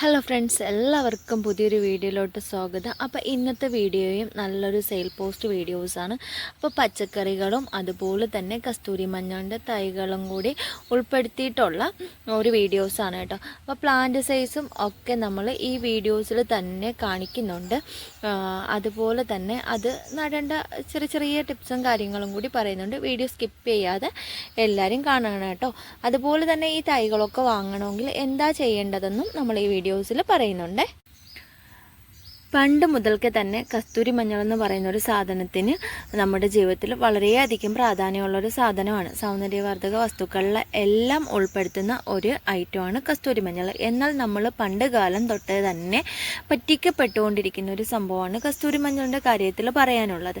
Hello friends എല്ലാവർക്കും പുതിയൊരു വീഡിയോയിലോട്ട് സ്വാഗതം. അപ്പോൾ ഇന്നത്തെ വീഡിയോയും നല്ലൊരു സെയിൽ പോസ്റ്റ് വീഡിയോസാണ് അപ്പോൾ പച്ചക്കറികളും അതുപോലെ തന്നെ കസ്തൂരി മഞ്ഞളിന്റെ തൈകളും കൂടി ഉൾപ്പെടുത്തിയിട്ടുള്ള ഒരു വീഡിയോസാണ് കേട്ടോ. അപ്പോൾ പ്ലാന്റ് സൈസും ഒക്കെ നമ്മൾ ഈ വീഡിയോസിൽ തന്നെ കാണിക്കുന്നുണ്ട്. അതുപോലെ തന്നെ അത് നടേണ്ട ചെറിയ ചെറിയ ടിപ്സും കാര്യങ്ങളും കൂടി പറയുന്നുണ്ട്. വീഡിയോ സ്കിപ്പ് ചെയ്യാതെ എല്ലാവരും കാണണം കേട്ടോ. അതുപോലെ തന്നെ ഈ തൈകളൊക്കെ വാങ്ങണമെങ്കിൽ എന്താ ചെയ്യേണ്ടതെന്നും നമ്മൾ ഈ വീഡിയോസിൽ പറയുന്നുണ്ട്. പണ്ട് മുതൽക്കേ തന്നെ കസ്തൂരി മഞ്ഞൾ എന്ന് പറയുന്ന ഒരു സാധനത്തിന് നമ്മുടെ ജീവിതത്തിൽ വളരെയധികം പ്രാധാന്യമുള്ള ഒരു സാധനമാണ്. സൗന്ദര്യവർദ്ധക വസ്തുക്കളിലെ എല്ലാം ഉൾപ്പെടുത്തുന്ന ഒരു ഐറ്റമാണ് കസ്തൂരി മഞ്ഞൾ. എന്നാൽ നമ്മൾ പണ്ട് കാലം തൊട്ട് തന്നെ പറ്റിക്കപ്പെട്ടുകൊണ്ടിരിക്കുന്ന ഒരു സംഭവമാണ് കസ്തൂരി മഞ്ഞളിന്റെ കാര്യത്തിൽ പറയാനുള്ളത്.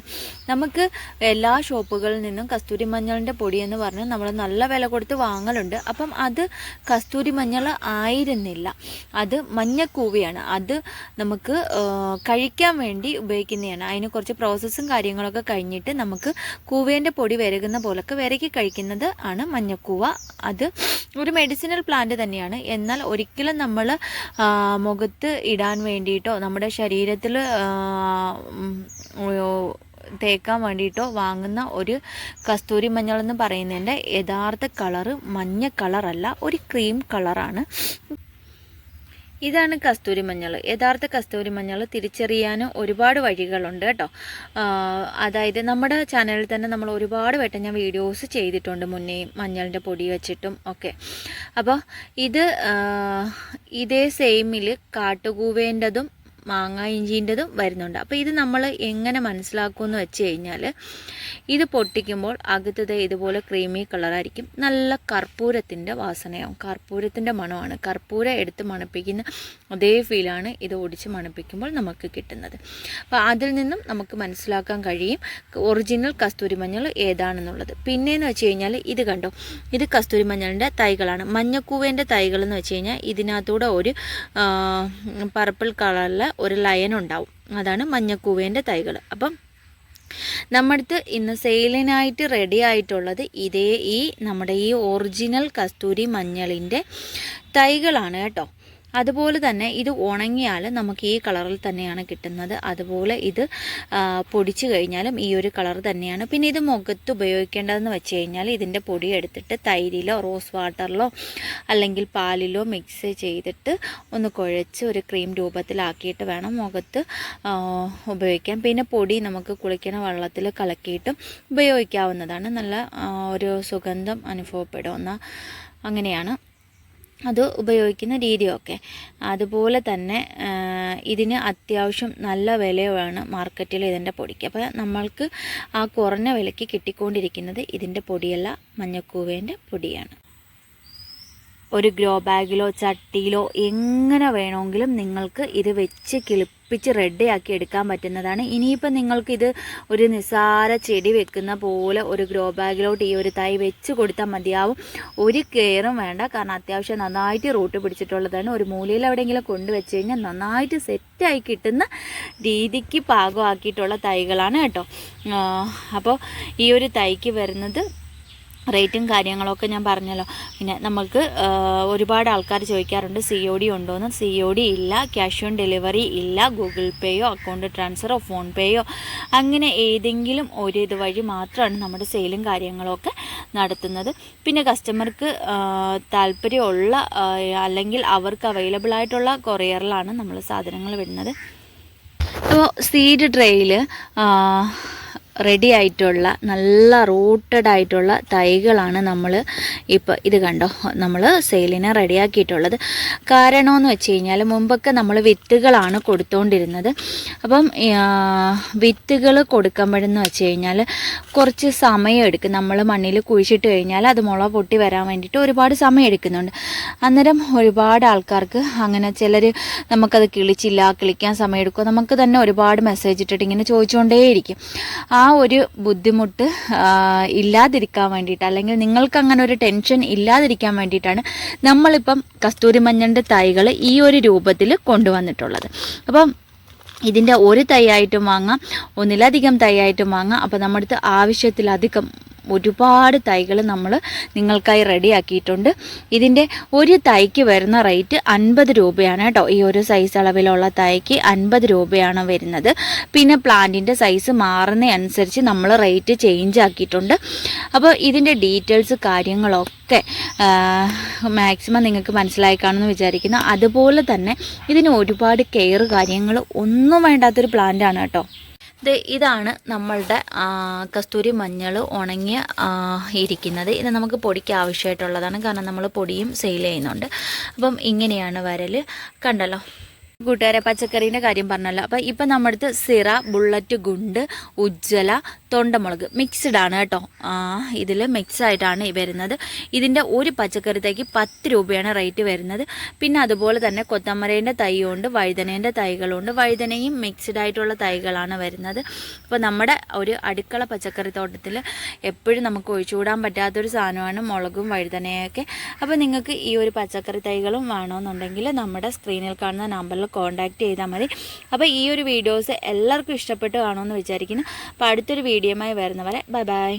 നമുക്ക് എല്ലാ ഷോപ്പുകളിൽ നിന്നും കസ്തൂരി മഞ്ഞളിന്റെ പൊടി എന്ന് പറഞ്ഞാൽ നമ്മൾ നല്ല വില കൊടുത്ത് വാങ്ങലുണ്ട്. അപ്പം അത് കസ്തൂരി മഞ്ഞൾ ആയിരുന്നില്ല. അത് മഞ്ഞക്കൂവിയാണ്. അത് നമുക്ക് കഴിക്കാൻ വേണ്ടി ഉപയോഗിക്കുന്നതാണ്. അതിന് കുറച്ച് പ്രോസസ്സും കാര്യങ്ങളൊക്കെ കഴിഞ്ഞിട്ട് നമുക്ക് കൂവേന്റെ പൊടി വിരകുന്ന പോലൊക്കെ വിരകി കഴിക്കുന്നത് ആണ് മഞ്ഞക്കൂവ. അത് ഒരു മെഡിസിനൽ പ്ലാന്റ് തന്നെയാണ്. എന്നാൽ ഒരിക്കലും നമ്മൾ മുഖത്ത് ഇടാൻ വേണ്ടിയിട്ടോ നമ്മുടെ ശരീരത്തിൽ തേക്കാൻ വേണ്ടിയിട്ടോ വാങ്ങുന്ന ഒരു കസ്തൂരി മഞ്ഞൾ എന്ന് പറയുന്നതിന്റെ യഥാർത്ഥ കളറ് മഞ്ഞ കളറല്ല ഒരു ക്രീം കളറാണ് ഇതാണ് കസ്തൂരി മഞ്ഞൾ. യഥാർത്ഥ കസ്തൂരി മഞ്ഞൾ തിരിച്ചറിയാൻ ഒരുപാട് വഴികളുണ്ട് കേട്ടോ. അതായത് നമ്മുടെ ചാനലിൽ തന്നെ നമ്മൾ ഒരുപാട് വട്ടം ഞാൻ വീഡിയോസ് ചെയ്തിട്ടുണ്ട് മുന്നേ മഞ്ഞളിന്റെ പൊടി വെച്ചിട്ടും ഒക്കെ. അപ്പോൾ ഇത് ഇതേ സെയിമിൽ കാട്ടുകൂവേന്റെതും മാങ്ങ ഇഞ്ചിന്റെതും വരുന്നുണ്ട്. അപ്പോൾ ഇത് നമ്മൾ എങ്ങനെ മനസ്സിലാക്കുമെന്ന് വെച്ച് കഴിഞ്ഞാൽ ഇത് പൊട്ടിക്കുമ്പോൾ അകത്തത് ഇതുപോലെ ക്രീമി കളറായിരിക്കും നല്ല കർപ്പൂരത്തിന്റെ വാസനയാവും. കർപ്പൂരത്തിന്റെ മണമാണ്. കർപ്പൂരം എടുത്ത് മണപ്പിക്കുന്ന അതേ ഫീലാണ് ഇത് ഓടിച്ച് മണപ്പിക്കുമ്പോൾ നമുക്ക് കിട്ടുന്നത്. അപ്പോൾ അതിൽ നിന്നും നമുക്ക് മനസ്സിലാക്കാൻ കഴിയും ഒറിജിനൽ കസ്തൂരി മഞ്ഞൾ ഏതാണെന്നുള്ളത്. പിന്നെയെന്ന് വെച്ച് കഴിഞ്ഞാൽ ഇത് കണ്ടോ? ഇത് കസ്തൂരി മഞ്ഞളിന്റെ തൈകളാണ്. മഞ്ഞക്കൂവേന്റെ തൈകൾ എന്ന് വെച്ച് കഴിഞ്ഞാൽ ഇതിനകത്തൂടെ ഒരു പർപ്പിൾ കളറിൽ ഒരു ലയൻ ഉണ്ടാവും. അതാണ് മഞ്ഞക്കൂവേന്റെ തൈകൾ. അപ്പം നമ്മടുത്ത് ഇന്ന് സെയിലിനായിട്ട് റെഡി ആയിട്ടുള്ളത് ഇതേ ഈ നമ്മുടെ ഈ ഒറിജിനൽ കസ്തൂരി മഞ്ഞളിന്റെ തൈകളാണ് കേട്ടോ. അതുപോലെ തന്നെ ഇത് ഉണങ്ങിയാൽ നമുക്ക് ഈ കളറിൽ തന്നെയാണ് കിട്ടുന്നത്. അതുപോലെ ഇത് പൊടിച്ചു കഴിഞ്ഞാലും ഈ ഒരു കളർ തന്നെയാണ്. പിന്നെ ഇത് മുഖത്ത് ഉപയോഗിക്കേണ്ടതെന്ന് വെച്ച് കഴിഞ്ഞാൽ ഇതിന്റെ പൊടി എടുത്തിട്ട് തൈരിലോ റോസ് വാട്ടറിലോ അല്ലെങ്കിൽ പാലിലോ മിക്സ് ചെയ്തിട്ട് ഒന്ന് കുഴച്ച് ഒരു ക്രീം രൂപത്തിലാക്കിയിട്ട് വേണം മുഖത്ത് ഉപയോഗിക്കാം ഉപയോഗിക്കാൻ. പിന്നെ പൊടി നമുക്ക് കുളിക്കുന്ന വെള്ളത്തിൽ കലക്കിയിട്ടും ഉപയോഗിക്കാവുന്നതാണ്. നല്ല ഒരു സുഗന്ധം അനുഭവപ്പെടുന്ന അങ്ങനെയാണ്. അത് ഉപയോഗിക്കുന്ന രീതിയൊക്കെ. അതുപോലെ തന്നെ ഇതിന് അത്യാവശ്യം നല്ല വിലയാണ് മാർക്കറ്റിൽ ഇതിന്റെ പൊടിക്ക്. അപ്പോൾ നമ്മൾക്ക് ആ കുറഞ്ഞ വിലയ്ക്ക് കിട്ടിക്കൊണ്ടിരിക്കുന്നത് ഇതിന്റെ പൊടിയല്ല മഞ്ഞക്കൂവേന്റെ പൊടിയാണ്. ഒരു ഗ്രോ ബാഗിലോ ചട്ടിയിലോ എങ്ങനെ വേണമെങ്കിലും നിങ്ങൾക്ക് ഇത് വെച്ച് കിളിപ്പിച്ച് റെഡിയാക്കി എടുക്കാൻ പറ്റുന്നതാണ്. ഇനിയിപ്പോൾ നിങ്ങൾക്കിത് ഒരു നിസാര ചെടി വെക്കുന്ന പോലെ ഒരു ഗ്രോ ബാഗിലോട്ട് ഈ ഒരു തൈ വെച്ച് കൊടുത്താൽ മതിയാവും. ഒരു കെയറും വേണ്ട കാരണം അത്യാവശ്യം നന്നായിട്ട് റൂട്ട് പിടിച്ചിട്ടുള്ളതാണ്. ഒരു മൂലയിൽ എവിടെയെങ്കിലും കൊണ്ടുവച്ച് കഴിഞ്ഞാൽ നന്നായിട്ട് സെറ്റായി കിട്ടുന്ന രീതിക്ക് പാകമാക്കിയിട്ടുള്ള തൈകളാണ് കേട്ടോ. അപ്പോൾ ഈ ഒരു തൈക്ക് വരുന്നത് റേറ്റും കാര്യങ്ങളൊക്കെ ഞാൻ പറഞ്ഞല്ലോ. പിന്നെ നമുക്ക് ഒരുപാട് ആൾക്കാർ ചോദിക്കാറുണ്ട് സി ഒ ഡി ഉണ്ടോയെന്ന് സി ഒ ഡി ഇല്ല ക്യാഷ് ഓൺ ഡെലിവറി ഇല്ല ഗൂഗിൾ പേയോ അക്കൗണ്ട് ട്രാൻസ്ഫറോ ഫോൺ പേയോ അങ്ങനെ ഏതെങ്കിലും ഒരു ഇത് വഴി മാത്രമാണ് നമ്മുടെ സെയിലും കാര്യങ്ങളൊക്കെ നടത്തുന്നത്. പിന്നെ കസ്റ്റമർക്ക് താല്പര്യമുള്ള അല്ലെങ്കിൽ അവർക്ക് അവൈലബിൾ ആയിട്ടുള്ള കൊറിയറിലാണ് നമ്മൾ സാധനങ്ങൾ വിടുന്നത്. അപ്പോൾ സീഡ് ട്രേയിൽ റെഡി ആയിട്ടുള്ള നല്ല റൂട്ടഡ് ആയിട്ടുള്ള തൈകളാണ് നമ്മൾ ഇപ്പോൾ ഇത് കണ്ടോ? നമ്മൾ സെയിലിന് റെഡിയാക്കിയിട്ടുള്ളത് കാരണമെന്ന് വെച്ച് കഴിഞ്ഞാൽ മുമ്പൊക്കെ നമ്മൾ വിത്തുകളാണ് കൊടുത്തുകൊണ്ടിരുന്നത് അപ്പം വിത്തുകൾ കൊടുക്കുമ്പോഴെന്ന് വെച്ച് കഴിഞ്ഞാൽ കുറച്ച് സമയം എടുക്കും. നമ്മൾ മണ്ണിൽ കുഴിച്ചിട്ട് കഴിഞ്ഞാൽ അത് മുള പൊട്ടി വരാൻ വേണ്ടിയിട്ട് ഒരുപാട് സമയം എടുക്കുന്നുണ്ട്. അന്നേരം ഒരുപാട് ആൾക്കാർക്ക് അങ്ങനെ ചിലർ നമുക്കത് കിളിച്ചില്ല കിളിക്കാൻ സമയമെടുക്കും നമുക്ക് തന്നെ ഒരുപാട് മെസ്സേജ് ഇട്ടിട്ട് ഇങ്ങനെ ചോദിച്ചുകൊണ്ടേയിരിക്കും ഒരു ബുദ്ധിമുട്ട് ഇല്ലാതിരിക്കാൻ വേണ്ടിയിട്ട് അല്ലെങ്കിൽ നിങ്ങൾക്ക് അങ്ങനെ ഒരു ടെൻഷൻ ഇല്ലാതിരിക്കാൻ വേണ്ടിയിട്ടാണ് നമ്മളിപ്പം കസ്തൂരി മഞ്ഞന്റെ തൈകൾ ഈ ഒരു രൂപത്തിൽ കൊണ്ടുവന്നിട്ടുള്ളത്. അപ്പം ഇതിന്റെ ഒരു തൈയായിട്ടും വാങ്ങാം ഒന്നിലധികം തൈയായിട്ടും വാങ്ങാം. അപ്പോൾ നമ്മുടെ അടുത്ത് ആവശ്യത്തിലധികം ഒരുപാട് തൈകൾ നമ്മൾ നിങ്ങൾക്കായി റെഡിയാക്കിയിട്ടുണ്ട്. ഇതിന്റെ ഒരു തൈക്ക് വരുന്ന റേറ്റ് അൻപത് രൂപയാണ് കേട്ടോ. ഈ ഒരു സൈസ് അളവിലുള്ള തൈക്ക് അൻപത് രൂപയാണ് വരുന്നത്. പിന്നെ പ്ലാന്റിന്റെ സൈസ് മാറുന്ന അനുസരിച്ച് നമ്മൾ റേറ്റ് ചേഞ്ച് ആക്കിയിട്ടുണ്ട്. അപ്പോൾ ഇതിന്റെ ഡീറ്റെയിൽസ് കാര്യങ്ങളൊക്കെ മാക്സിമം നിങ്ങൾക്ക് മനസ്സിലായി കാണുമെന്ന് വിചാരിക്കുന്നു. അതുപോലെ തന്നെ ഇതിന് ഒരുപാട് കെയർ കാര്യങ്ങൾ ഒന്നും വേണ്ടാത്തൊരു പ്ലാന്റാണ് കേട്ടോ. ഇത് ഇതാണ് നമ്മളുടെ കസ്തൂരി മഞ്ഞൾ ഉണങ്ങി ഇരിക്കുന്നത്. ഇത് നമുക്ക് പൊടിക്ക് ആവശ്യമായിട്ടുള്ളതാണ്. കാരണം നമ്മൾ പൊടിയും സെയിൽ ചെയ്യുന്നുണ്ട്. അപ്പം ഇങ്ങനെയാണ് വരൽ കണ്ടല്ലോ. കൂട്ടുകാരെ പച്ചക്കറീന്റെ കാര്യം പറഞ്ഞല്ലോ. അപ്പോൾ ഇപ്പം നമ്മുടെ സിറ ബുള്ളറ്റ് ഗുണ്ട് ഉജ്ജ്വല തൊണ്ടമുളക് മിക്സ്ഡ് ആണ് കേട്ടോ. ഇതിൽ മിക്സ് ആയിട്ടാണ് വരുന്നത്. ഇതിന്റെ ഒരു പച്ചക്കറിത്തേക്ക് പത്ത് രൂപയാണ് റേറ്റ് വരുന്നത്. പിന്നെ അതുപോലെ തന്നെ കൊത്തമരേന്റെ തൈയുണ്ട് വഴുതനേന്റെ തൈകളുണ്ട്. വഴുതനയും മിക്സ്ഡ് ആയിട്ടുള്ള തൈകളാണ് വരുന്നത്. അപ്പോൾ നമ്മുടെ ഒരു അടുക്കള പച്ചക്കറി തോട്ടത്തിൽ എപ്പോഴും നമുക്ക് ഒഴിച്ചുകൂടാൻ പറ്റാത്തൊരു സാധനമാണ് മുളകും വഴുതനയൊക്കെ. അപ്പോൾ നിങ്ങൾക്ക് ഈ ഒരു പച്ചക്കറി തൈകളും വേണമെന്നുണ്ടെങ്കിൽ നമ്മുടെ സ്ക്രീനിൽ കാണുന്ന നമ്പറിൽ കോൺടാക്റ്റ് ചെയ്താൽ മതി. അപ്പോൾ ഈ ഒരു വീഡിയോസ് എല്ലാവർക്കും ഇഷ്ടപ്പെട്ട് കാണുമെന്ന് വിചാരിക്കുന്നു. അപ്പോൾ അടുത്തൊരു വീഡിയോയുമായി വരുന്നവരെ ബൈ ബൈ